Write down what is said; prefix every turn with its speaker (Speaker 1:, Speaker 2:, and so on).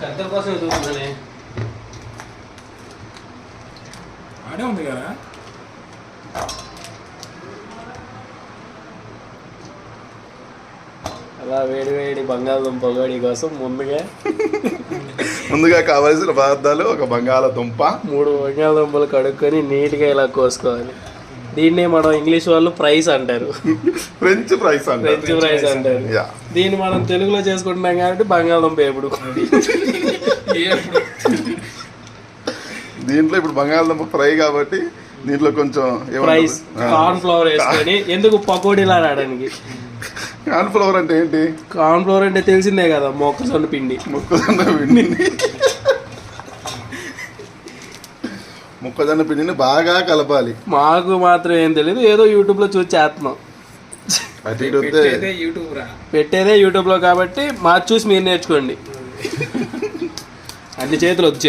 Speaker 1: కద్దరు కోసం చూస్తున్నానే
Speaker 2: ఆడే ఉంది కదా?
Speaker 1: అలా వేడి వేడి బంగాళదుంప గోడి కోసం ముందుగా
Speaker 3: ముందుగా కావాల్సిన పదార్థాలు ఒక బంగాళదుంప.
Speaker 1: మూడు బంగాళదుంపలు కడుక్కొని నీట్గా ఇలా కోసుకోవాలి. దీన్నే మనం ఇంగ్లీష్ వాళ్ళు ప్రైస్ అంటారు.
Speaker 3: ఫ్రెంచ్ ఫ్రైస్ అంటారు.
Speaker 1: ఫ్రెంచ్ ఫ్రైస్ అంటారు.
Speaker 3: యా
Speaker 1: దీన్ని మనం తెలుగులో చేసుకుంటున్నాం కాబట్టి బంగాళదుంప ఎప్పుడు
Speaker 3: దీంట్లో ఇప్పుడు బంగాళదుంప ఫ్రై కాబట్టి దీంట్లో కొంచెం
Speaker 1: ప్రైస్ కార్న్ ఫ్లవర్ వేసుకొని ఎందుకు పకోడీలా రావడానికి?
Speaker 3: కాన్ఫ్లవర్ అంటే ఏంటి?
Speaker 1: కార్న్ ఫ్లవర్ అంటే తెలిసిందే కదా మొక్కజొన్న పిండి.
Speaker 3: మొక్కజొన్న పిండిని మొక్కజొన్న పిండిని బాగా కలపాలి.
Speaker 1: మాకు మాత్రం ఏం తెలియదు ఏదో యూట్యూబ్లో చూసి చేస్తున్నాం
Speaker 3: అటు ఇటు వస్తే
Speaker 2: పెట్టేదే యూట్యూబ్ రా.
Speaker 1: పెట్టేదే యూట్యూబ్లో కాబట్టి మా చూసి మీరు నేర్చుకోండి. అన్ని చేతులు వచ్చాయి